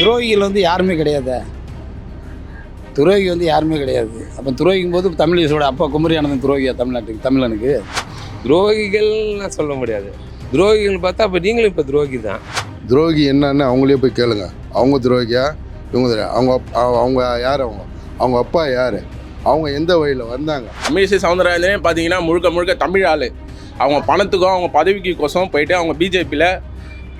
துரோகிகள் வந்து யாருமே கிடையாது. துரோகி வந்து யாருமே கிடையாது. அப்போ துரோகிக்கும் போது தமிழிசோட அப்பா குமரியானந்தன் துரோகியா தமிழ்நாட்டுக்கு தமிழனுக்கு? துரோகிகள்லாம் சொல்ல முடியாது. துரோகிகள் பார்த்தா அப்போ நீங்களும் இப்போ துரோகி தான். துரோகி என்னன்னு அவங்களே போய் கேளுங்க. அவங்க துரோகியா? இவங்க துரோகி. அவங்க அவங்க யார் அவங்க? அவங்க அப்பா யார்? அவங்க எந்த வழியில் வந்தாங்க? தமிழிசை சவுந்தரராஜனே பார்த்தீங்கன்னா முழுக்க முழுக்க தமிழ் ஆள். அவங்க பணத்துக்கும் அவங்க பதவிக்கு கோசம் போயிட்டு அவங்க பிஜேபியில்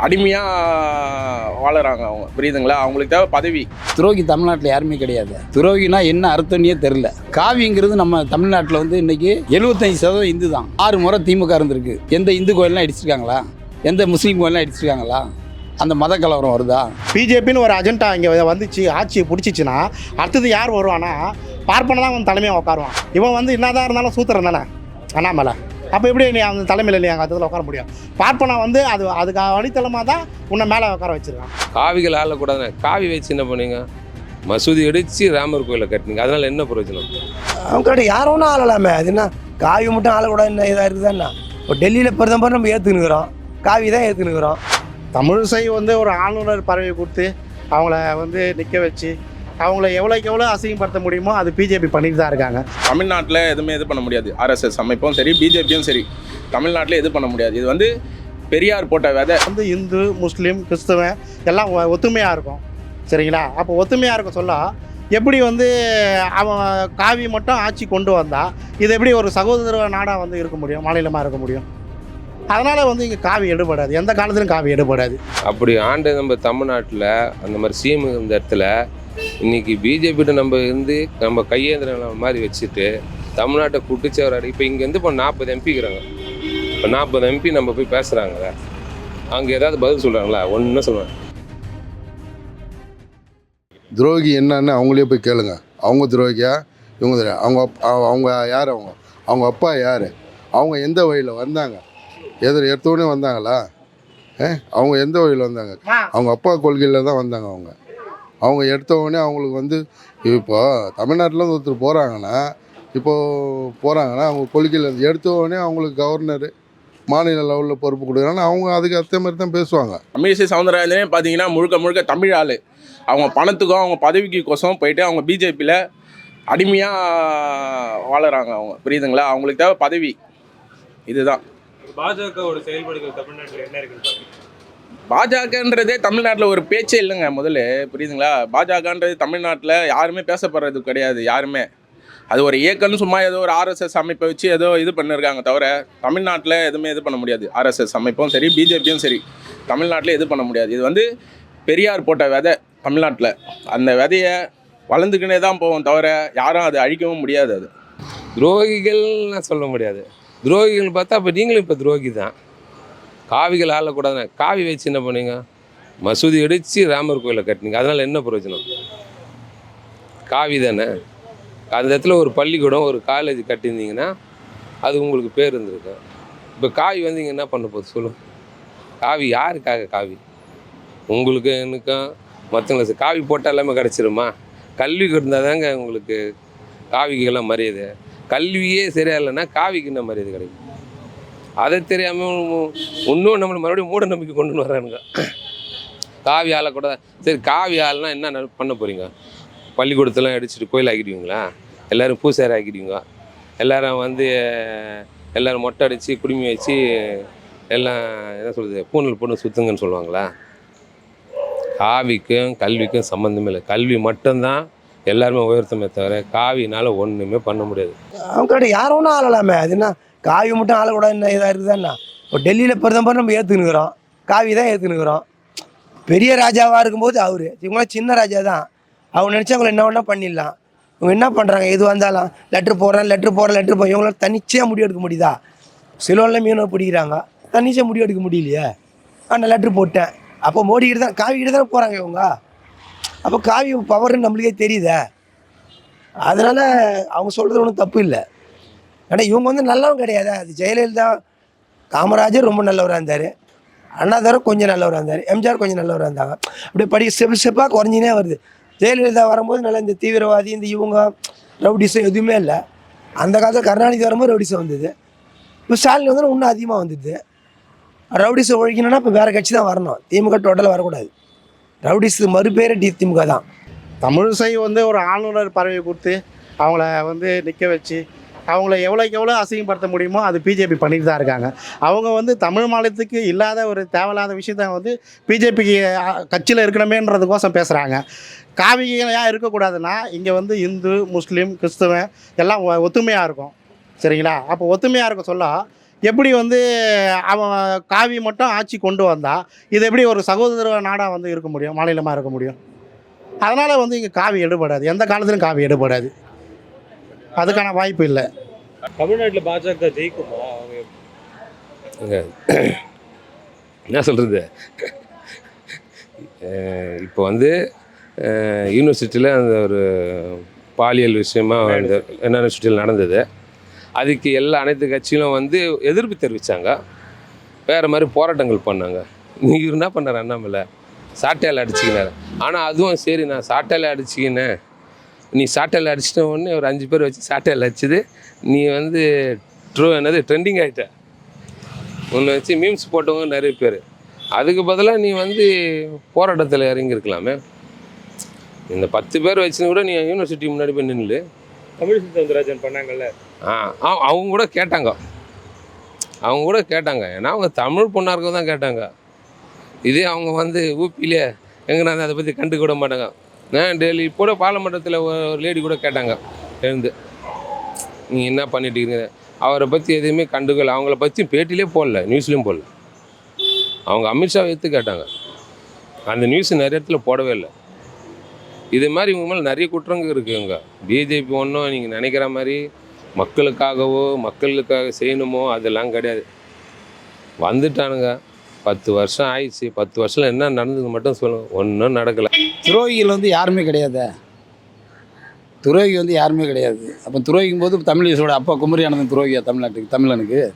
அடிமையாக வாழுறாங்க அவங்க. புரியுதுங்களா? அவங்களுக்கு தேவை பதவி. துரோகி தமிழ்நாட்டில் யாருமே கிடையாது. துரோகினா என்ன அர்த்தம்னே தெரில காவிங்கிறது நம்ம தமிழ்நாட்டில் வந்து இன்னைக்கு எழுபத்தஞ்சு சதவீதம் இந்து தான் ஆறு முறை திமுக இருந்திருக்கு. எந்த இந்து கோயிலெலாம் அடிச்சிருக்காங்களா எந்த முஸ்லீம் கோயிலெலாம் அடிச்சிருக்காங்களா அந்த மத கலவரம் வருதா? பிஜேபின்னு ஒரு அஜெண்டா இங்கே வந்துச்சு ஆட்சியை பிடிச்சிச்சின்னா அடுத்தது யார் வருவானா பார்ப்பன தான் வந்து தலைமையாக உட்காருவான். இவன் வந்து என்னதான் இருந்தாலும் சூத்திரம் தானே. அண்ணாமலை. அப்போ எப்படி நீ அந்த தலைமையில் நீ அங்கே அதில் உட்கார முடியும்? பார்ப்பனா வந்து அது அதுக்கு வழித்தளமாக தான் உன்னை மேலே உட்கார வச்சிருக்கான். காவிகள் ஆளக்கூடாதுன்னு காவி வச்சு என்ன பண்ணீங்க? மசூதி அடித்து ராமர் கோயிலை கட்டினீங்க. அதனால் என்ன பிரயோஜனம்? அவங்க கிட்ட யார் ஒன்றும் ஆளலாமே. அது என்ன? காவி மட்டும் ஆளக்கூடாது என்ன இதாக இருக்குதுன்னா இப்போ டெல்லியில் பிரதமர் நம்ம ஏற்றுனுக்குறோம் காவி தான் ஏற்றுனுக்குறோம் தமிழிசை வந்து ஒரு ஆளுநர் பதவி கொடுத்து அவங்கள வந்து நிற்க வச்சு அவங்கள எவ்வளோக்கு எவ்வளோ அசிங்கப்படுத்த முடியுமோ அது பிஜேபி பண்ணிட்டு தான் இருக்காங்க. தமிழ்நாட்டில் எதுவுமே இது பண்ண முடியாது. ஆர்எஸ்எஸ் அமைப்பும் சரி பிஜேபியும் சரி. தமிழ்நாட்டில் இது பண்ண முடியாது. இது வந்து பெரியார் போட்ட விதை. வந்து இந்து முஸ்லீம் கிறிஸ்துவன் எல்லாம் ஒத்துமையாக இருக்கும். சரிங்களா? அப்போ ஒத்துமையாக இருக்க சொல்ல எப்படி வந்து அவன் காவி மட்டும் ஆட்சி கொண்டு வந்தா இது எப்படி ஒரு சகோதர நாடாக வந்து இருக்க முடியும் மாநிலமாக இருக்க முடியும்? அதனால் வந்து இங்கே காவி எடுபடாது. எந்த காலத்திலும் காவி எடுபடாது. அப்படி ஆண்டு நம்ம தமிழ்நாட்டில் அந்த மாதிரி சிஎம் இந்த இடத்துல இன்னைக்கு பிஜேபிட்ட நம்ம இருந்து நம்ம கையேந்திர மாதிரி வச்சுட்டு தமிழ்நாட்டை குட்டிச்சவராடு இப்போ இங்கேருந்து இப்போ நாற்பது எம்பிக்கிறாங்க இப்போ நாற்பது எம்பி நம்ம போய் பேசுகிறாங்க அங்கே ஏதாவது பதில் சொல்கிறாங்களா ஒன்றும் சொல்லுவேன் துரோகி என்னன்னு அவங்களே போய் கேளுங்க. அவங்க துரோகியா? இவங்க. அவங்க அவங்க யார் அவங்க? அவங்க அப்பா யார்? அவங்க எந்த வழியில் வந்தாங்க? எதிர எடுத்தோடனே வந்தாங்களா? ஏ? அவங்க எந்த வழியில் வந்தாங்க? அவங்க அப்பா கொள்கையில் தான் வந்தாங்க அவங்க. அவங்க எடுத்த உடனே அவங்களுக்கு வந்து இப்போ தமிழ்நாட்டில் இருந்து ஒருத்தர் போகிறாங்கன்னா இப்போது போகிறாங்கன்னா அவங்க கொள்கையில் இருந்து எடுத்த உடனே அவங்களுக்கு கவர்னர் மாநில லெவலில் பொறுப்பு கொடுக்குறாங்கன்னா அவங்க அதுக்கு அத்த மாதிரி தான் பேசுவாங்க. தமிழிசை சவுந்தரராஜனே பார்த்தீங்கன்னா முழுக்க முழுக்க தமிழ் ஆள். அவங்க பணத்துக்கும் அவங்க பதவிக்கு கோசம் போயிட்டு அவங்க பிஜேபியில் அடிமையாக வாழுறாங்க அவங்க. புரியுதுங்களா? அவங்களுக்கு தேவை பதவி. இதுதான். பாஜகவோட செயல்பாடுகள் தமிழ்நாட்டில் என்ன பாருங்க பாஜகன்றதே தமிழ்நாட்டில் ஒரு பேச்சே இல்லைங்க முதல்ல. புரியுதுங்களா? பாஜகன்றது தமிழ்நாட்டில் யாருமே பேசப்படுறது கிடையாது யாருமே. அது ஒரு இயக்கம்னு சும்மா ஏதோ ஒரு ஆர்எஸ்எஸ் அமைப்பை வச்சு ஏதோ இது பண்ணிருக்காங்க தவிர தமிழ்நாட்டில் எதுவுமே இது பண்ண முடியாது. ஆர்எஸ்எஸ் அமைப்பும் சரி பிஜேபியும் சரி தமிழ்நாட்டில் இது பண்ண முடியாது. இது வந்து பெரியார் போட்ட விதை தமிழ்நாட்டில். அந்த விதையை வளர்ந்துக்கினே தான் போவோம் தவிர யாரும் அதை அழிக்கவும் முடியாது அது. துரோகிகள்லாம் சொல்ல முடியாது. துரோகிகள் பார்த்தா அப்போ நீங்களும் இப்போ துரோகி தான் காவிகள் ஆளக்கூடாதுன்னு காவி வச்சு என்ன பண்ணீங்க? மசூதி அடித்து ராமர் கோயிலை கட்டினீங்க. அதனால் என்ன பிரயோஜனம்? காவி தானே? அந்த இடத்துல ஒரு பள்ளிக்கூடம் ஒரு காலேஜ் கட்டியிருந்தீங்கன்னா அது உங்களுக்கு பேர் இருந்திருக்கு இப்போ காவி வந்து இங்கே என்ன பண்ண போகுது சொல்லு காவி யாருக்காக காவி? உங்களுக்கு எனக்கும் மற்றவங்களுக்கு காவி போட்டால் எல்லாமே கிடச்சிருமா? கல்வி இருந்தால் தாங்க உங்களுக்கு காவிக்கெல்லாம் மரியாதை. கல்வியே சரியா இல்லைன்னா காவிக்கு என்ன மரியாதை கிடைக்கும்? அதை தெரியாமல் இன்னும் நம்மளை மறுபடியும் மூட நம்பிக்கை கொண்டு வர்றானுங்க. காவி கூட சரி காவி ஆள்னா என்ன பண்ண போகிறீங்க பள்ளிக்கூடத்தெல்லாம் அடிச்சுட்டு கோயில் ஆக்கிடுவீங்களா? எல்லோரும் பூசாரி ஆக்கிடுவீங்க. எல்லோரும் வந்து எல்லோரும் மொட்டை அடித்து குடுமி வச்சு எல்லாம் என்ன சொல்கிறது பூனல் பொண்ணு சுத்துங்கன்னு சொல்லுவாங்களா? காவிக்கும் கல்விக்கும் சம்மந்தமே இல்லை. கல்வி மட்டும்தான் எல்லாருமே உயர்த்தமே தவிர காவினால் ஒன்றுமே பண்ண முடியாது. அவங்க கிட்ட யார் ஒன்றும் ஆளலாமே. அது என்ன? காவி மட்டும் ஆளக்கூடாது என்ன இதாக இருக்குதுன்னா இப்போ டெல்லியில் பிரதமர் நம்ம ஏற்றுனுக்குறோம் காவி தான் ஏற்றுனுக்குறோம் பெரிய ராஜாவாக இருக்கும்போது அவர். இவங்களாம் சின்ன ராஜா தான். அவங்க நினச்சா அவங்கள என்ன வேணால் பண்ணிடலாம். இவங்க என்ன பண்ணுறாங்க எது வந்தாலும் லெட்ரு போடுறேன் லெட்ரு போடுறேன் லெட்ரு போ இவங்களால தனிச்சையாக முடிவு எடுக்க முடியுதா? சிலோனில் மீனை பிடிக்கிறாங்க. தனிச்சையாக முடிவு எடுக்க முடியலையே. ஆனால் லெட்ரு போட்டேன். அப்போ மோடிக்கிட்ட தான் காவி கிட்ட தானே போகிறாங்க இவங்க. அப்போ காவி பவர்னு நம்மளுக்கே தெரியுதா. அதனால் அவங்க சொல்கிறது ஒன்றும் தப்பு இல்லை. ஆனால் இவங்க வந்து நல்லவங்க கிடையாது. அது ஜெயலலிதா காமராஜர் ரொம்ப நல்லவராக இருந்தார். அண்ணாதாரம் கொஞ்சம் நல்லவராக இருந்தார். எம்ஜிஆர் கொஞ்சம் நல்லவராக இருந்தாங்க. அப்படியே படி ஸ்டெப் ஸ்டெப்பாக குறைஞ்சினே வருது. ஜெயலலிதா வரும்போது நல்லா இந்த தீவிரவாதி இந்த இவங்க ரவுடிசம் எதுவுமே இல்லை. அந்த காலத்தில் கருணாநிதி வரும்போது ரவுடிசம் வந்தது. இப்போ ஸ்டாலின் வந்து இன்னும் அதிகமாக வந்தது. ரவுடிசம் ஒழிக்கணும்னா இப்போ வேறு கட்சி தான் வரணும். திமுக டோட்டலாக வரக்கூடாது. ரவுடிஸ் மறுபேரே டி திமுக தான். தமிழிசை வந்து ஒரு ஆளுநர் பறவை கொடுத்து அவங்கள வந்து நிற்க வச்சு அவங்கள எவ்வளோக்கு எவ்வளோ அசிங்கப்படுத்த முடியுமோ அது பிஜேபி பண்ணிட்டு தான் இருக்காங்க. அவங்க வந்து தமிழ் மாநிலத்துக்கு இல்லாத ஒரு தேவையில்லாத விஷயத்த வந்து பிஜேபிக்கு கட்சியில் இருக்கணுமேன்றதுக்கோசம் பேசுகிறாங்க காவிகள் இருக்கக்கூடாதுன்னா இங்கே வந்து இந்து முஸ்லீம் கிறிஸ்துவன் எல்லாம் ஒத்துமையாக இருக்கும். சரிங்களா? அப்போ ஒத்துமையாக இருக்க சொல்ல எப்படி வந்து அவன் காவி மட்டும் ஆட்சி கொண்டு வந்தா இது எப்படி ஒரு சகோதர நாடாக வந்து இருக்க முடியும் மாநிலமாக இருக்க முடியும்? அதனால் வந்து இங்கே காவி எடுபடாது. எந்த காலத்திலும் காவி எடுபடாது. அதுக்கான வாய்ப்பு இல்லை. தமிழ்நாட்டுல பாஜக ஜெயிக்குமா? என்ன சொல்கிறது இப்போ வந்து யூனிவர்சிட்டியில் அந்த ஒரு பாலியல் விஷயமா அந்த யூனிவர்சிட்டியில் நடந்தது? அதுக்கு எல்லா அனைத்து கட்சிகளும் வந்து எதிர்ப்பு தெரிவித்தாங்க வேறு மாதிரி போராட்டங்கள் பண்ணாங்க. நீ என்ன பண்ணார் அண்ணாமலை சாட்டையால் அடிச்சுக்கினார். ஆனால் அதுவும் சரி நான் சாட்டையில் அடிச்சுக்கினேன். நீ சாட்டையில் அடிச்சிட்ட உடனே ஒரு அஞ்சு பேர் வச்சு சாட்டையில் அடிச்சது. நீ வந்து ட்ரூ என்னது ட்ரெண்டிங் ஆகிட்ட உன்னை வச்சு மீம்ஸ் போட்டவங்க நிறைய பேர். அதுக்கு பதிலாக நீ வந்து போராட்டத்தில் இறங்கியிருக்கலாமே. இந்த பத்து பேர் வச்சுன்னு கூட நீ யூனிவர்சிட்டி முன்னாடி போய் நின்று தமிழ் சவுந்தரராஜன் பண்ணாங்கல்ல. அவங்க கூட கேட்டாங்க. அவங்க கூட கேட்டாங்க. ஏன்னா அவங்க தமிழ் பொண்ணாக இருக்க தான் கேட்டாங்க. இதே அவங்க வந்து ஊப்பிலே எங்கன்னா அதை பற்றி கண்டுக்க விட மாட்டாங்க. நான் டெய்லி கூட பாராளுமன்றத்தில் ஒரு லேடி கூட கேட்டாங்க எழுந்து. நீ என்ன பண்ணிட்டு இருக்கீங்க அவரை பற்றி எதுவுமே கண்டுக்கல. அவங்கள பற்றி பேட்டிலே போடல நியூஸ்லேயும் போடல. அவங்க அமித்ஷாவை எடுத்து கேட்டாங்க. அந்த நியூஸ் நிறைய இடத்துல போடவே இல்லை. இது மாதிரி இவங்க மேலே நிறைய குற்றங்கள் இருக்குங்க பிஜேபி ஒன்றும் நீங்கள் நினைக்கிற மாதிரி மக்களுக்காகவோ மக்களுக்காக செய்யணுமோ அதெல்லாம் கிடையாது. வந்துட்டானுங்க. பத்து வருஷம் ஆயிடுச்சு. பத்து வருஷம் என்ன நடந்தது மட்டும் சொல்லுங்க. ஒன்றும் நடக்கலை. துரோகிகள் வந்து யாருமே கிடையாது. துரோகி வந்து யாருமே கிடையாது. அப்போ துரோகிக்கும் போது தமிழிசோட அப்பா குமரி ஆனந்தன் துரோகியா தமிழ்நாட்டுக்கு தமிழனுக்கு?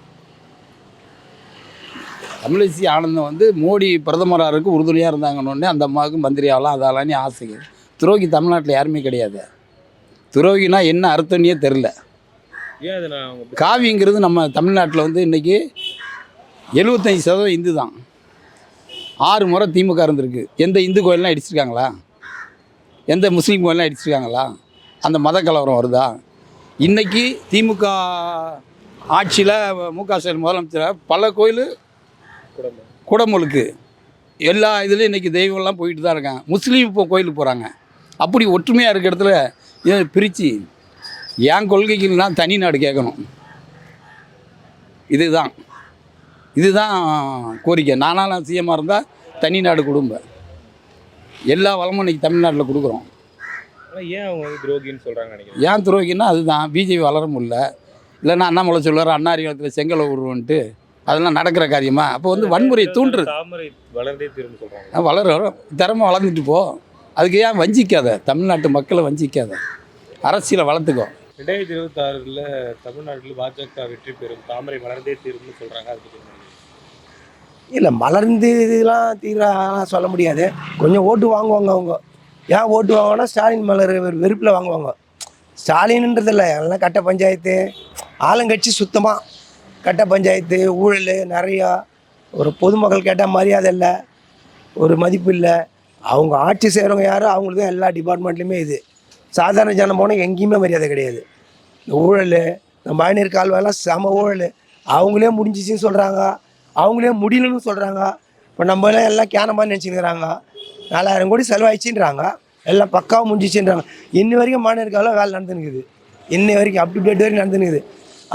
தமிழிசை ஆனந்தம் வந்து மோடி பிரதமராருக்கு உறுதுணையாக இருந்தாங்கன்னொடனே அந்த அம்மாவுக்கு மந்திரி ஆகலாம் அதாலான்னு ஆசைக்கு துரோகி தமிழ்நாட்டில் யாருமே கிடையாது. துரோகினா என்ன அர்த்தம்னே தெரில ஏன் அதை நான் அவங்க காவிங்கிறது நம்ம தமிழ்நாட்டில் வந்து இன்றைக்கி எழுபத்தஞ்சி சதவீதம் இந்து தான். ஆறு முறை திமுக இருந்திருக்கு. எந்த இந்து கோயிலெலாம் இடிச்சிருக்காங்களா? எந்த முஸ்லீம் கோயிலெலாம் இடிச்சிருக்காங்களா? அந்த மத கலவரம் வருதா? இன்றைக்கி திமுக ஆட்சியில் மு க ஸ்டாலின் முதலமைச்சர் பல கோயில் குடமுழுக்கு. எல்லா இதுலேயும் இன்றைக்கி தெய்வம்லாம் போயிட்டு தான் இருக்காங்க. முஸ்லீம் இப்போ கோயிலுக்கு போகிறாங்க அப்படி ஒற்றுமையாக இருக்க இடத்துல இதை பிரித்து என் கொள்கைக்கு நான் தனி நாடு கேட்கணும். இதுதான். இதுதான் கோரிக்கை. நானாலும் சிஎம்மாக இருந்தால் தனி நாடு குடும்பம் எல்லா வளமும் இன்னைக்கு தமிழ்நாட்டில் கொடுக்குறோம். ஏன் அவங்க வந்து துரோகின்னு நினைக்கிறேன் ஏன் துரோகின்னா அதுதான். பிஜேபி வளர முடியல. இல்லைன்னா அண்ணாமலை சொல்லுவார் அண்ணா அறிவாலயத்தில் செங்கலை உருவன்ட்டு அதெல்லாம் நடக்கிற காரியமா? அப்போ வந்து வன்முறையை தூண்டுறது. வளர்ந்தே திரும்ப வளரும் திறமை வளர்ந்துட்டு போ. அதுக்கு ஏன் வஞ்சிக்காத? தமிழ்நாட்டு மக்களை வஞ்சிக்காத. அரசியலை வளர்த்துக்கோ. ரெண்டாயிரத்தி இருபத்தி ஆறுல தமிழ்நாட்டில் பாஜக வெற்றி பெறும் தாமரை மலர்ந்தே தீரும்னு சொல்றாங்க அது இல்லை மலர்ந்து இதெல்லாம் தீராலாம் சொல்ல முடியாது. கொஞ்சம் ஓட்டு வாங்குவாங்க அவங்க. ஏன் ஓட்டு வாங்குவாங்கன்னா ஸ்டாலின் மலர் வெறுப்பில் வாங்குவாங்க. ஸ்டாலின்ன்றதில்ல எல்லாம் கட்ட பஞ்சாயத்து. ஆளுங்கட்சி சுத்தமாக கட்ட பஞ்சாயத்து ஊழல் நிறையா. ஒரு பொதுமக்கள் கேட்டால் மரியாதை இல்லை ஒரு மதிப்பு இல்லை. அவங்க ஆட்சி செய்கிறவங்க யாரோ? அவங்களுக்கு தான் எல்லா டிபார்ட்மெண்ட்லையுமே இது. சாதாரண ஜனம் போனால் எங்கேயுமே மரியாதை கிடையாது. இந்த ஊழல் இந்த மழைநீர் கால்வாயெல்லாம் செம ஊழல். அவங்களே முடிஞ்சிச்சின்னு சொல்கிறாங்க அவங்களே முடியலன்னு சொல்கிறாங்க இப்போ நம்ம எல்லாம் எல்லாம் கேனமாக நினச்சிக்கிறாங்க. நாலாயிரம் கோடி செலவாயிடுச்சுன்றாங்க. எல்லாம் பக்காவாக முடிஞ்சிச்சுன்றாங்க. இன்னி வரைக்கும் மழைநீர் காலம் வேலை நடந்துனுக்குது. இன்னி வரைக்கும் அப் டு டேட் வரைக்கும் நடந்துனுக்குது.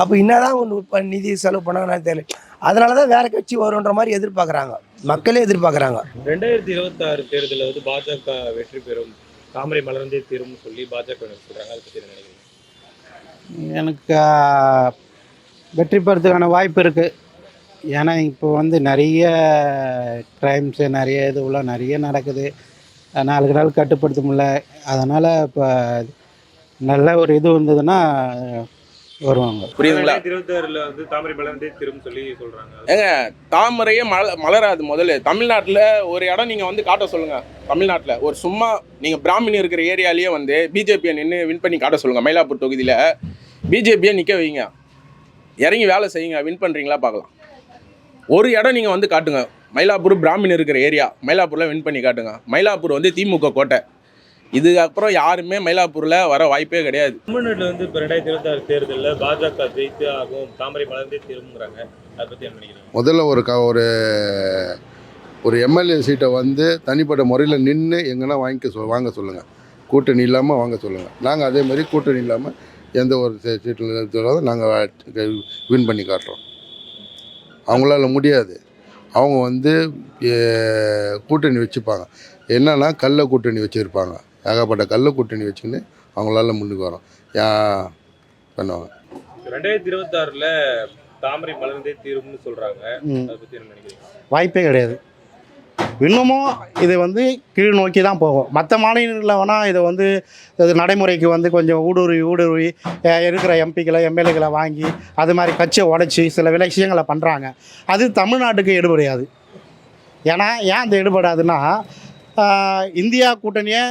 அப்போ என்னதான் ஒன்று நிதி செலவு பண்ணாங்கன்னு தெரியல. அதனால தான் வேறு கட்சி வரும்ன்ற மாதிரி எதிர்பார்க்குறாங்க. மக்களே எதிர்பார்க்குறாங்க. ரெண்டாயிரத்தி இருபத்தாறு தேர்தலில் வந்து பாஜக வெற்றி பெறும் தாமரை மலர்ந்தே தீரும்னு சொல்லி பாஜக அதை நினைக்கிறீங்க? எனக்கு வெற்றி பெறதுக்கான வாய்ப்பு இருக்குது ஏன்னா இப்போ வந்து நிறைய க்ரைம்ஸு நிறைய இதுவெல்லாம் நிறைய நடக்குது. நாளுக்கு நாள் கட்டுப்படுத்த முடியல. அதனால் இப்போ நல்ல ஒரு இது வந்ததுன்னா வருவாங்க. புரியுதுங்களா? ரெண்டாயிரத்தி இருபத்தி ஆறுல வந்து தாமரை மலர்ந்தே தீரும்னு சொல்லி சொல்றாங்க. ஏங்க தாமரையே மல மலராது முதல்ல. தமிழ்நாட்டில் ஒரு இடம் நீங்கள் வந்து காட்ட சொல்லுங்கள் தமிழ்நாட்டில் ஒரு சும்மா நீங்கள் பிராமின் இருக்கிற ஏரியாலேயே வந்து பிஜேபியை நின்று வின் பண்ணி காட்ட சொல்லுங்கள் மயிலாப்பூர் தொகுதியில் பிஜேபியை நிற்க வைங்க. இறங்கி வேலை செய்யுங்க. வின் பண்ணுறீங்களா பார்க்கலாம். ஒரு இடம் நீங்கள் வந்து காட்டுங்க. மயிலாப்பூர் பிராமின் இருக்கிற ஏரியா. மயிலாப்பூரில் வின் பண்ணி காட்டுங்க. மயிலாப்பூர் வந்து திமுக கோட்டை. இதுக்கப்புறம் யாருமே மயிலாப்பூரில் வர வாய்ப்பே கிடையாது. தமிழ்நாட்டில் வந்து இப்போ ரெண்டாயிரத்தி இருபத்தாறு தேர்தலில் பாஜக ஜெயித்து ஆகும். தாமரை மலர்ந்தே திரும்புங்கிறாங்க அதை பற்றி என்ன நினைக்கிறீங்க? முதல்ல ஒரு க ஒரு ஒரு எம்எல்ஏ சீட்டை வந்து தனிப்பட்ட முறையில் நின்று எங்கன்னா வாங்கிக்க சொல் வாங்க சொல்லுங்கள் கூட்டணி இல்லாமல் வாங்க சொல்லுங்கள் நாங்கள் அதே மாதிரி கூட்டணி இல்லாமல் எந்த ஒரு சீ- சீட்டில் சொல்லாத நாங்கள் வின் பண்ணி காட்டுறோம். அவங்களால முடியாது. அவங்க வந்து கூட்டணி வச்சுப்பாங்க. என்னன்னா கள்ள கூட்டணி வச்சுருப்பாங்க. ஏகப்பட்ட கள்ள கூட்டணி வச்சுக்கின்னு அவங்களால முன்னுக்கு வரோம். பண்ணுவாங்க. ரெண்டாயிரத்தி இருபத்தாறில் தாமரை மலர்ந்தே தீரும்னு சொல்கிறாங்க ம். அதை பற்றி என்ன நினைக்கிறீங்க? வாய்ப்பே கிடையாது. இன்னமும் இது வந்து கீழ் நோக்கி தான் போகும். மற்ற மாநிலங்களில் வேணால் இதை வந்து இது நடைமுறைக்கு வந்து கொஞ்சம் ஊடுருவி ஊடுருவி இருக்கிற எம்பிக்களை எம்எல்ஏக்களை வாங்கி அது மாதிரி கட்சியை உடைச்சி சில வில விஷயங்களை பண்ணுறாங்க அது தமிழ்நாட்டுக்கு எடுபடையாது. ஏன்னா ஏன் அது எடுபடாதுன்னா இந்தியா கூட்டணியை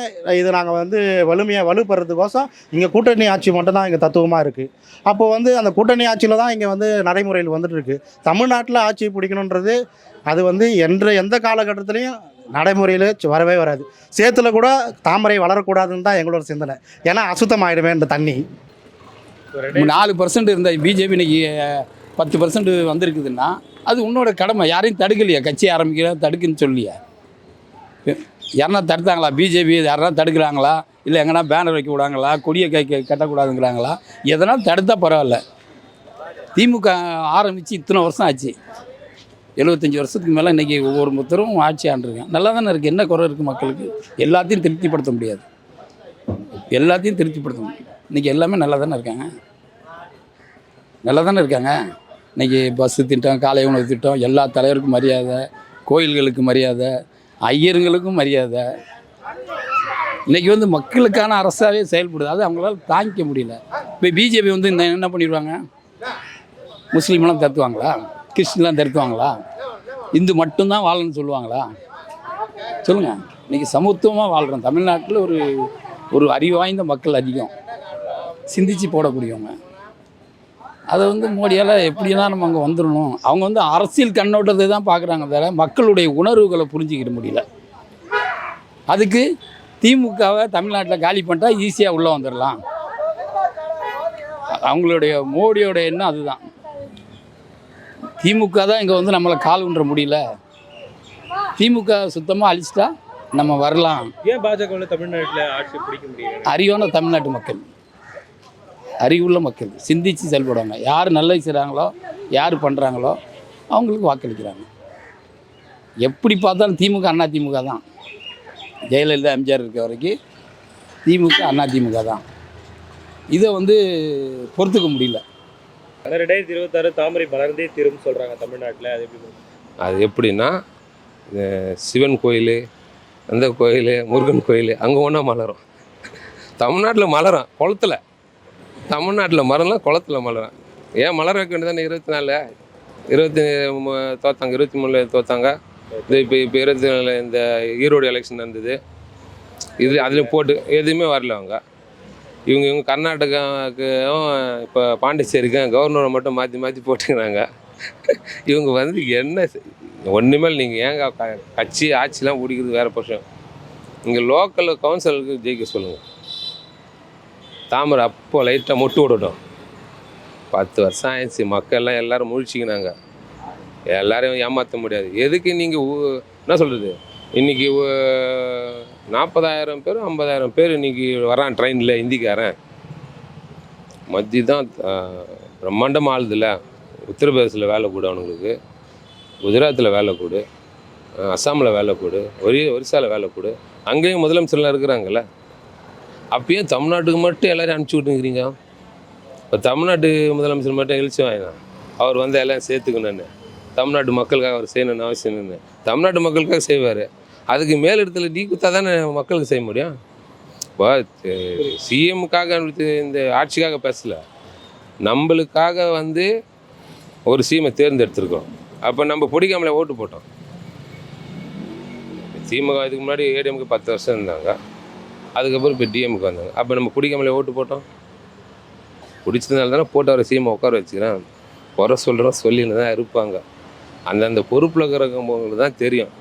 இது நாங்கள் வந்து வலிமையாக வலுப்படுறதுக்கோசம் இங்கே கூட்டணி ஆட்சி மட்டும்தான் இங்கே தத்துவமாக இருக்குது அப்போது வந்து அந்த கூட்டணி ஆட்சியில் தான் இங்கே வந்து நடைமுறையில் வந்துட்டு இருக்கு. தமிழ்நாட்டில் ஆட்சி பிடிக்கணுன்றது அது வந்து என்ற எந்த காலகட்டத்திலையும் நடைமுறையில் வரவே வராது. சேத்துல கூட தாமரை வளரக்கூடாதுன்னு தான் எங்களோட சிந்தனை. ஏன்னா அசுத்தமாயிடுமே இந்த தண்ணி. நாலு பர்சன்ட் இருந்த பிஜேபி இன்னைக்கு பத்து பர்சன்ட் வந்திருக்குதுன்னா அது உன்னோட கடமை. யாரையும் தடுக்கலையா? கட்சி ஆரம்பிக்கல தடுக்குன்னு சொல்லியா? யாருன்னா தடுத்தாங்களா? பிஜேபி யாருன்னா தடுக்கிறாங்களா? இல்லை எங்கன்னா பேனர் வைக்க விடாங்களா? கொடியை கை கட்டக்கூடாதுங்கிறாங்களா? எதனால் தடுத்தால் பரவாயில்ல. திமுக ஆரம்பித்து இத்தனை வருஷம் ஆச்சு. எழுபத்தஞ்சி வருஷத்துக்கு மேலே இன்றைக்கி ஒவ்வொரு முத்தரும் ஆட்சி ஆண்டிருக்கேன் நல்லா தானே இருக்குது என்ன குறை இருக்குது மக்களுக்கு? எல்லாத்தையும் திருப்திப்படுத்த முடியாது. எல்லாத்தையும் திருப்திப்படுத்த முடியும் இன்றைக்கி எல்லாமே நல்லா தானே இருக்காங்க. நல்லா தானே இருக்காங்க. இன்றைக்கி பஸ்ஸு திட்டம் காலை உணவு திட்டம் எல்லா தலைவருக்கும் மரியாதை கோயில்களுக்கு மரியாதை ஐயருங்களுக்கும் மரியாதை. இன்றைக்கி வந்து மக்களுக்கான அரசாகவே செயல்படுது. அது அவங்களால தாங்கிக்க முடியல. இப்போ பிஜேபி வந்து இந்த என்ன பண்ணிடுவாங்க? முஸ்லீம்லாம் தருத்துவாங்களா கிறிஸ்டின்லாம் தருத்துவாங்களா இந்து மட்டும்தான் வாழணும்னு சொல்லுவாங்களா? சொல்லுங்கள் இன்றைக்கி சமத்துவமாக வாழ்கிறோம் தமிழ்நாட்டில் ஒரு ஒரு அறிவு வாய்ந்த மக்கள் அதிகம். சிந்திச்சு போடக்கூடியவங்க. அதை வந்து மோடியால் எப்படிலாம் நம்ம அங்கே வந்துடணும்? அவங்க வந்து அரசியல் கண்ணோட்டத்தை தான் பார்க்குறாங்க தவிர மக்களுடைய உணர்வுகளை புரிஞ்சுக்கிட முடியல. அதுக்கு திமுகவை தமிழ்நாட்டில் காலி பண்ணிட்டா ஈஸியாக உள்ளே வந்துடலாம். அவங்களுடைய மோடியோட எண்ணம் அதுதான். திமுக தான் இங்கே வந்து நம்மளை கால் ஊன்ற முடியல. திமுக சுத்தமாக அழிச்சிட்டா நம்ம வரலாம். ஏன் பாஜகவில் தமிழ்நாட்டில் ஆட்சி பிடிக்க முடியல? அறிவான தமிழ்நாட்டு மக்கள். அறிவுள்ள மக்கள் சிந்திச்சு செயல்படுவாங்க. யார் நல்லது செய்கிறாங்களோ யார் பண்ணுறாங்களோ அவங்களுக்கு வாக்களிக்கிறாங்க. எப்படி பார்த்தாலும் திமுக அண்ணா திமுக தான். ஜெயலலிதா எம்ஜிஆர் இருக்க வரைக்கும் திமுக அண்ணா திமுக தான். இதை வந்து பொறுத்துக்க முடியல. ரெண்டாயிரத்தி இருபத்தாறு தாமரை மலர்ந்தே தீரும் சொல்கிறாங்க தமிழ்நாட்டில். அது எப்படி அது எப்படின்னா சிவன் கோயில் அந்த கோயில் முருகன் கோயில் அங்கே ஒன்றா மலரும். தமிழ்நாட்டில் மலரும் குளத்துல. தமிழ்நாட்டில் மரம்லாம் குளத்துல மலரும் ஏன் மலர் வைக்க வேண்டியதானே இருபத்தி நாலு இருபத்தி தோத்தாங்க. இருபத்தி மூணில் தோத்தாங்க. இது இப்போ இப்போ இருபத்தி நாலு இந்த ஈரோடு எலெக்ஷன் நடந்தது. இது அதில் போட்டு எதுவுமே வரல அவங்க. இவங்க இவங்க கர்நாடகாவுக்கும் இப்போ பாண்டிச்சேரிக்கும் கவர்னரை மட்டும் மாற்றி மாற்றி போட்டுக்கிறாங்க. இவங்க வந்து என்ன ஒன்றுமே நீங்கள் ஏங்க க- கட்சி ஆட்சிலாம் பிடிக்கிறது வேறு பட்சம். இங்கே லோக்கல் கவுன்சிலருக்கு ஜெயிக்க சொல்லுங்கள் தாமரை அப்போ லைட்டாக மொட்டு விடட்டும். பத்து வருஷம் ஆயிடுச்சு மக்கள் எல்லாம் முழிச்சிக்கினாங்க. எல்லாரையும் ஏமாற்ற முடியாது. எதுக்கு நீங்கள் என்ன சொல்கிறது இன்றைக்கி நாற்பதாயிரம் பேர் ஐம்பதாயிரம் பேர் இன்றைக்கி வரான் ட்ரெயினில் ஹிந்திக்காரன் மத்தி தான் பிரம்மாண்டமாக ஆளுதில்ல. உத்தரப்பிரதேசில் வேலை கூட அவனுங்களுக்கு. குஜராத்தில் வேலை கூடு. அஸ்ஸாமில் வேலை கூடு. ஒரே ஒரிசாவில் வேலை கூடு. அங்கேயும் முதலமைச்சர்லாம் இருக்கிறாங்கல்ல. அப்பயும் தமிழ்நாட்டுக்கு மட்டும் எல்லோரும் அனுப்பிச்சி விட்டுங்கிறீங்க இப்போ தமிழ்நாட்டு முதலமைச்சர் மட்டும் எழுச்சி வாங்கினா அவர் வந்து எல்லாம் சேர்த்துக்கணும்னு. தமிழ்நாட்டு மக்களுக்காக அவர் செய்யணும்னு அவசியம் என்ன தமிழ்நாட்டு மக்களுக்காக செய்வார். அதுக்கு மேலிடத்தில் டீ குத்தா தானே மக்களுக்கு செய்ய முடியும்? இப்போ சிஎம்முக்காக இந்த ஆட்சிக்காக பேசலை. நம்மளுக்காக வந்து ஒரு சீமை தேர்ந்தெடுத்திருக்கோம். அப்போ நம்ம பிடிக்காமலே ஓட்டு போட்டோம். திமுக இதுக்கு முன்னாடி ஏடிஎம்க்கு பத்து வருஷம் இருந்தாங்க. அதுக்கப்புறம் இப்போ டிஎம்க்கு வந்தாங்க. அப்போ நம்ம பிடிக்காமலே ஓட்டு போட்டோம். பிடிச்சதுனால தானே போட்டு அவரை சீமை உட்கார வச்சுக்கிறேன். குறை சொல்கிறோம் சொல்லின்னு தான் இருப்பாங்க. அந்தந்த பொறுப்பில் இருக்கிறவங்களுக்கு தான் தெரியும்.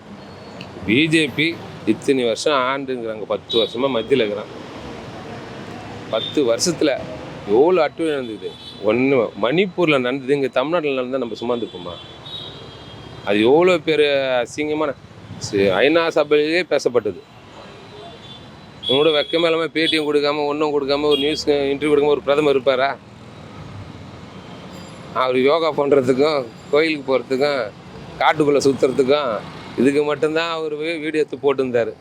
பிஜேபி இத்தனை வருஷம் ஆண்டுங்கிறாங்க. பத்து வருஷமாக மத்தியில் இருக்கிறான். பத்து வருஷத்தில் எவ்வளோ அட்டுவை நடந்தது? ஒன்று மணிப்பூரில் நடந்தது. இங்கே தமிழ்நாட்டில் நடந்தால் நம்ம சும்மா அது எவ்வளோ பேர் அசிங்கமான ஐநா சபையிலேயே பேசப்பட்டது. உங்களோட வெக்கமே இல்லாமல் பேட்டியும் கொடுக்காம ஒன்றும் கொடுக்காம ஒரு நியூஸ் இன்டர்வியூ கொடுக்காம ஒரு பிரதமர் இருப்பாரா? அவர் யோகா பண்ணுறதுக்கும் கோயிலுக்கு போகிறதுக்கும் காட்டுக்குள்ளே சுற்றுறதுக்கும் இதுக்கு மட்டும்தான் அவர் வீடியோ எடுத்து போட்டிருந்தார்.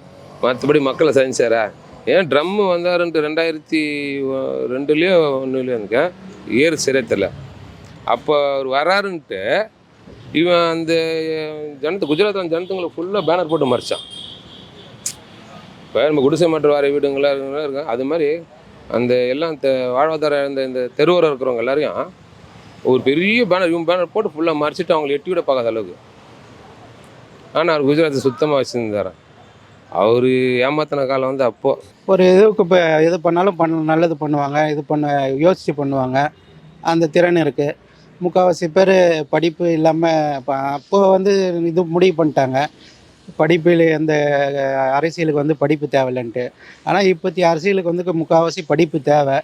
மற்றபடி மக்களை சந்திச்சாரா? ஏன் ட்ரம்மு வந்தாருன்ட்டு ரெண்டாயிரத்தி ரெண்டுலேயோ ஒன்றுலையோ எனக்கு ஏறு சிரத்தில் அப்போ அவர் வராருன்ட்டு இவன் அந்த ஜனத்து குஜராத் ஜனத்துங்களை ஃபுல்லாக பேனர் போட்டு மறைச்சான். இப்போ நம்ம குடிசை மாற்று வார வீடுங்களாக இருக்காங்க. அது மாதிரி அந்த எல்லாம் தெ வாழ்வாதார இந்த இந்த தெருவோரம் இருக்கிறவங்க எல்லாரையும் ஒரு பெரிய பேனர் இவங்க பேனர் போட்டு ஃபுல்லாக மறைச்சிட்டு அவங்களை எட்டி விட பார்க்காத அளவுக்கு. ஆனால் அவர் குஜராத்தை சுத்தமாக வச்சுருந்தார். அவர் ஏமாத்தின காலம் வந்து அப்போது ஒரு இதுக்கு இப்போ எது பண்ணாலும் பண்ண நல்லது பண்ணுவாங்க. இது பண்ண யோசித்து பண்ணுவாங்க. அந்த திறன் இருக்குது முக்கால்வாசி பேர் படிப்பு இல்லாமல் இப்போ அப்போ வந்து இது முடிவு பண்ணிட்டாங்க. படிப்பில் அந்த அரசியலுக்கு வந்து படிப்பு தேவையில்லைன்ட்டு. ஆனால் இப்போத்தி அரசியலுக்கு வந்து முக்கால்வாசி படிப்பு தேவை.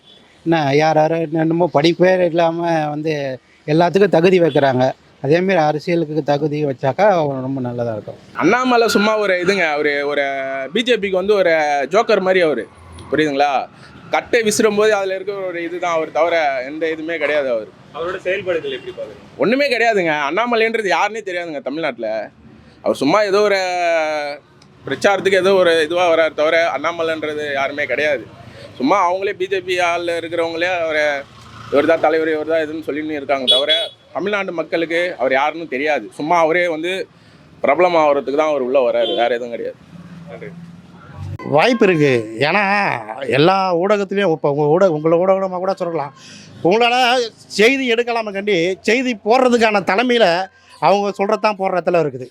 என்ன யார் யார் என்னமோ படிப்பே இல்லாமல் வந்து எல்லாத்துக்கும் தகுதி வைக்கிறாங்க. அதேமாரி அரசியலுக்கு தகுதி வச்சாக்கா ரொம்ப நல்லதாக இருக்கும். அண்ணாமலை சும்மா ஒரு இதுங்க அவர் ஒரு பிஜேபிக்கு வந்து ஒரு ஜோக்கர் மாதிரி அவர். புரியுதுங்களா? கட்டை விசிறும் போது அதில் இருக்கிற ஒரு இதுதான் அவர் தவிர எந்த இதுவுமே கிடையாது அவர். அவரோட செயல்பாடுகள் எப்படி பாக்குறீங்க? ஒன்றுமே கிடையாதுங்க. அண்ணாமலைன்றது யாருன்னே தெரியாதுங்க தமிழ்நாட்டில். அவர் சும்மா ஏதோ ஒரு பிரச்சாரத்துக்கு ஏதோ ஒரு இதுவாக வரார் தவிர அண்ணாமலைன்றது யாருமே கிடையாது. சும்மா அவங்களே பிஜேபி ஆளில் இருக்கிறவங்களே அவரை இவர் தான் தலைவர் இவர் தான் இதுன்னு சொல்லின்னு இருக்காங்க தவிர தமிழ்நாட்டு மக்களுக்கு அவர் யாருன்னு தெரியாது. சும்மா அவரே வந்து பிரபலம் ஆகிறதுக்கு தான் அவர் உள்ளே வராரு. வேறு எதுவும் கிடையாது. வாய்ப்பு இருக்குது ஏன்னா எல்லா ஊடகத்துலேயும் இப்போ உங்கள் ஊடக உங்களை ஊடகமாக கூட சொல்லலாம். உங்களால் செய்தி எடுக்கலாமே கண்டி செய்தி போடுறதுக்கான தலைமையில் அவங்க சொல்கிறது தான் போடுற இடத்துல இருக்குது.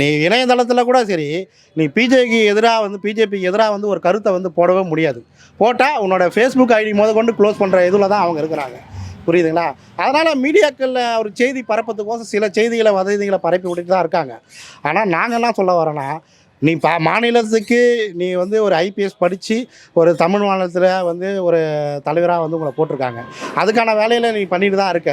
நீ இணையதளத்தில் கூட சரி நீ பிஜேபிக்கு எதிராக வந்து பிஜேபிக்கு எதிராக வந்து ஒரு கருத்தை வந்து போடவே முடியாது. போட்டால் உன்னோட ஃபேஸ்புக் ஐடி முத கொண்டு க்ளோஸ் பண்ணுற இதில் தான் அவங்க இருக்கிறாங்க. புரியுதுங்களா? அதனால் மீடியாக்களில் ஒரு செய்தி பரப்பத்துக்கோசம் சில செய்திகளை வதந்திகளை பரப்பி விட்டுட்டு தான் இருக்காங்க. ஆனால் நாங்கள் சொல்ல வரோன்னா நீ பா மாநிலத்துக்கு நீ வந்து ஒரு ஐபிஎஸ் படித்து ஒரு தமிழ் மாநிலத்தில் வந்து ஒரு தலைவராக வந்து உங்களை போட்டிருக்காங்க. அதுக்கான வேலையில் நீ பண்ணிட்டு தான் இருக்க.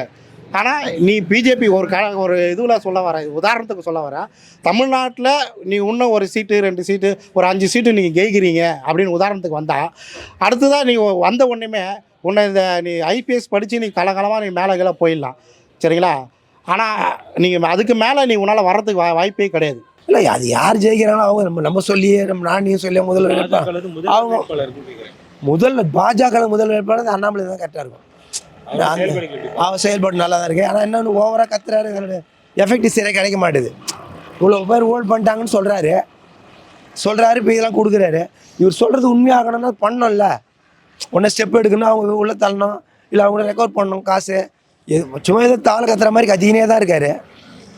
ஆனால் நீ பிஜேபி ஒரு க ஒரு இதுவில் சொல்ல வர உதாரணத்துக்கு சொல்ல வர தமிழ்நாட்டில் நீ இன்னும் ஒரு சீட்டு ரெண்டு சீட்டு ஒரு அஞ்சு சீட்டு நீங்கள் ஜெயிக்கிறீங்க அப்படின்னு உதாரணத்துக்கு வந்தால் அடுத்ததாக நீ வந்த உடனேமே உன்னை இந்த நீ ஐபிஎஸ் படித்து நீ கலகலமாக நீ மேலே கீழே போயிடலாம். சரிங்களா? ஆனால் நீங்கள் அதுக்கு மேலே நீ உன்னால் வர்றதுக்கு வா வாய்ப்பே கிடையாது. இல்லை அது யார் ஜெயிக்கிறாங்களோ அவங்க நம்ம நம்ம சொல்லியே நம்ம நானையும் சொல்லி முதல்ல அவங்க-. முதல்ல பாஜக முதல் வேட்பாளர் அண்ணாமலை தான் கரெக்டாக இருக்கும். அவர் செயல்பாடு நல்லா தான் இருக்குது ஆனால் என்னென்னு ஓவராக கத்துறாரு அதோட எஃபெக்ட் சரியாக கிடைக்க மாட்டுது. இவ்வளோ பேர் ஹோல்ட் பண்ணிட்டாங்கன்னு சொல்கிறாரு சொல்கிறாரு இப்போ இதெல்லாம் கொடுக்குறாரு. இவர் சொல்கிறது உண்மையாகணும்னா பண்ணணும்ல ஒன்று ஸ்டெப் எடுக்கணும் அவங்க உள்ளே தள்ளணும் இல்லை அவங்கள ரெக்கார்ட் பண்ணணும் காசு. எது சும்மா ஏதோ தாள் கத்துற மாதிரி கத்திக்கினே தான் இருக்காரு.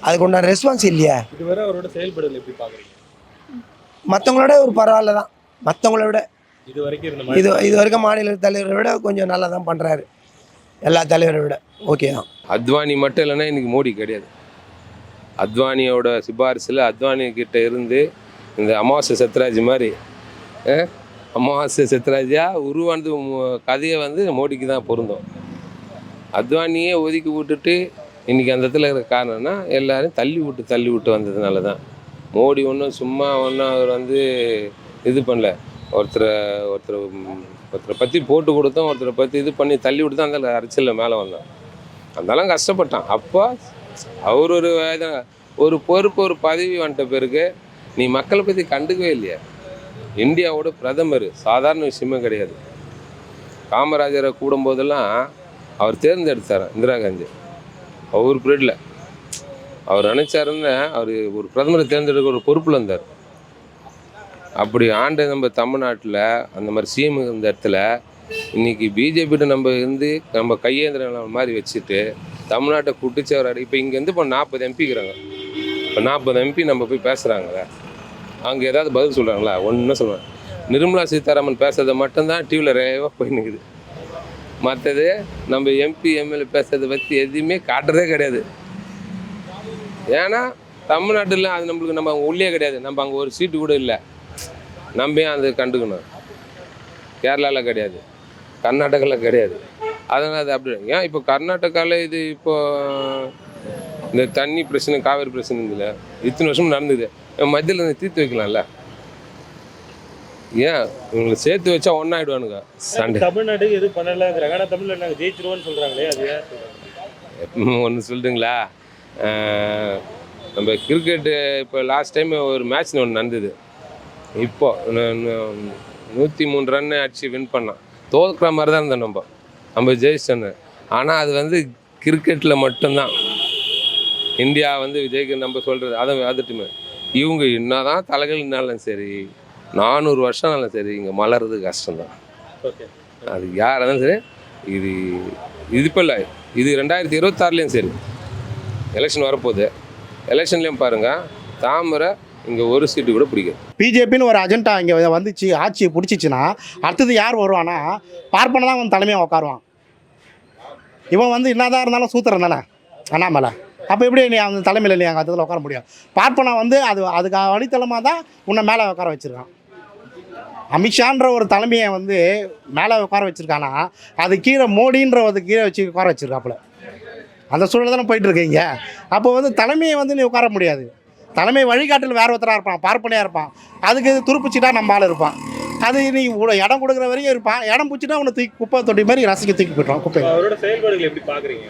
அதுக்கு உண்டான ரெஸ்பான்ஸ் இல்லையா. இதுவரை அவரோட செயல்பாடுகள் எப்படி பாக்குறீங்க மற்றவங்களோட ஒரு பரவாயில்ல தான். மற்றவங்கள விட இது வரைக்கும் இது இது வரைக்கும் மாநில தலைவரை விட கொஞ்சம் நல்லா தான் பண்ணுறாரு எல்லா தலைவரை விட. ஓகே தான். அத்வானி மட்டும் இல்லைன்னா இன்றைக்கி மோடி கிடையாது. அத்வானியோட சிபாரிசில் அத்வானி கிட்ட இருந்து இந்த அமாவாசை சத்ராஜ் மாதிரி அமாவாசை சத்ராஜா உருவானது கதையை வந்து மோடிக்கு தான் பொருந்தும். அத்வானியே ஒதுக்கி விட்டுட்டு இன்றைக்கி அந்த இடத்துல இருக்கிற காரணம்னா எல்லோரும் தள்ளி விட்டு தள்ளி விட்டு வந்ததுனால தான். மோடி ஒன்றும் சும்மா ஒன்றும் அவர் வந்து இது பண்ணல. ஒருத்தரை ஒருத்தர் ஒருத்தரை பற்றி போட்டு கொடுத்தோம் ஒருத்தரை பற்றி இது பண்ணி தள்ளி விட்டு தான் அந்த அரைச்சலில் மேலே வந்தான். அதெல்லாம் கஷ்டப்பட்டான். அப்போ அவர் ஒரு ஒரு பொறுப்பு ஒரு பதவி வந்துட்ட பிறகு நீ மக்களை பற்றி கண்டுக்கவே இல்லையா. இந்தியாவோட பிரதமர் சாதாரண விஷயமே கிடையாது. காமராஜரை கூடும்போதெல்லாம் அவர் தேர்ந்தெடுத்தார் இந்திரா காந்தி. அவர் பீரியடில் அவர் நினச்சாருன்னு அவர் ஒரு பிரதமரை தேர்ந்தெடுக்க ஒரு பொறுப்பில் இருந்தார். அப்படி ஆண்ட நம்ம தமிழ்நாட்டில் அந்த மாதிரி சிஎம் இருந்த இடத்துல இன்றைக்கி பிஜேபிட்ட நம்ம இருந்து நம்ம கையேந்திர மாதிரி வச்சுட்டு தமிழ்நாட்டை குட்டிச்சவர் இப்போ இங்கேருந்து இப்போ நாற்பது எம்பிக்கிறாங்க இப்போ நாற்பது எம்பி நம்ம போய் பேசுகிறாங்க அங்கே ஏதாவது பதில் சொல்கிறாங்களா ஒன்றும் சொல்லுவேன் நிர்மலா சீதாராமன் பேசுறதை மட்டும்தான் டிவியில் ரேவாக போய் நிற்குது மற்றது நம்ம எம்பி எம்எல்ஏ பேசுறதை பற்றி எதுவுமே காட்டுறதே கிடையாது. ஏன்னா தமிழ்நாட்டில் அது நம்மளுக்கு நம்ம உள்ளே கிடையாது. நம்ம அங்கே ஒரு சீட்டு கூட இல்லை. ஏன் அது கண்டுக்கணும். கேரளாவில் கிடையாது. கர்நாடகாவில் கிடையாது. அதனால் அது அப்படி ஏன் இப்போ கர்நாடகாவில் இது இப்போ இந்த தண்ணி பிரச்சனை காவேரி பிரச்சனை இருந்ததுல இத்தனை வருஷம் நடந்தது. மத்தியில் இருந்து தீர்த்து வைக்கலாம்ல? ஏன்? இவங்களை சேர்த்து வச்சா ஒன்றாயிடுவானுங்க சண்டை. தமிழ்நாட்டுக்கு எதுவும் பண்ணலங்கிறாங்க. ஆனால் தமிழ்நாடு நாங்கள் ஜெயிச்சிருவோம்னு சொல்கிறாங்களே அது? ஒன்று சொல்லிட்டுங்களா நம்ம கிரிக்கெட்டு இப்போ லாஸ்ட் டைம் ஒரு மேட்ச் ஒன்று நடந்தது. இப்போ நூற்றி மூணு ரன் அடிச்சு வின் பண்ணான் தோற்கிற மாதிரி தான் இருந்தோம் நம்ம. நம்ம ஜெயிச்சோன்னு ஆனால் அது வந்து கிரிக்கெட்டில் மட்டும்தான். இந்தியா வந்து விஜய்க்கு நம்ம சொல்கிறது அதை அதுட்டுமே இவங்க என்னதான் தலைகள்னாலும் சரி நானூறு வருஷம்னாலும் சரி இங்கே மலர்றது கஷ்டம்தான். ஓகே. அது இருந்தாலும் சரி இது இது இப்போ இல்லை. இது ரெண்டாயிரத்தி இருபத்தாறுலேயும் சரி. எலெக்ஷன் வரப்போகுது. எலெக்ஷன்லேயும் பாருங்கள் தாமரை இங்கே ஒரு சீட்டு கூட பிடிக்கும் பிஜேபின்னு ஒரு அஜெண்டா இங்கே வந்துச்சு ஆட்சியை பிடிச்சிச்சின்னா அடுத்தது யார் வருவானா பார்ப்பனை தான் வந்து தலைமையாக உட்காருவான் இவன் வந்து என்னதான் இருந்தாலும் சூத்திரம் தானே அண்ணாமலை. அப்போ எப்படி நீ அந்த தலைமையில் நீ அங்கே அதில் உட்கார முடியும்? பார்ப்பனா வந்து அது அதுக்கு வழித்தலமாக தான் உன்னை மேலே உட்கார வச்சுருக்கான். அமித்ஷான்ற ஒரு தலைமையை வந்து மேலே உட்கார வச்சுருக்கானா அது கீழே மோடின்ற ஒரு கீழே வச்சு உட்கார வச்சுருக்காப்புல. அந்த சூழல் தானே போயிட்டுருக்கீங்க அப்போ வந்து தலைமையை வந்து நீ உட்கார முடியாது. தலைமை வழிகாட்டில் வேற ஒருத்தராக இருப்பான் பார்ப்பனையாக இருப்பான். அதுக்கு துருப்பிச்சிட்டா நம்ம ஆள் இருப்பான். அது நீ இவ்வளோ இடம் கொடுக்குற வரைக்கும் இருப்பான். இடம் பிடிச்சிட்டா உன்னை தூக்கி குப்பை தொட்டி மாதிரி ரசிக்க தூக்கி போய்ட்டுவான் குப்பை செயல்பாடுகள் எப்படி பார்க்குறீங்க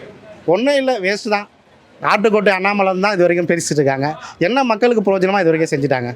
ஒன்றும் இல்லை வேஸ்ட்டு தான். நாட்டுக்கோட்டை அண்ணாமலை தான் இது வரைக்கும் பேசிட்டு இருக்காங்க. என்ன மக்களுக்கு பிரயோஜனமாக இது வரைக்கும் செஞ்சுட்டாங்க.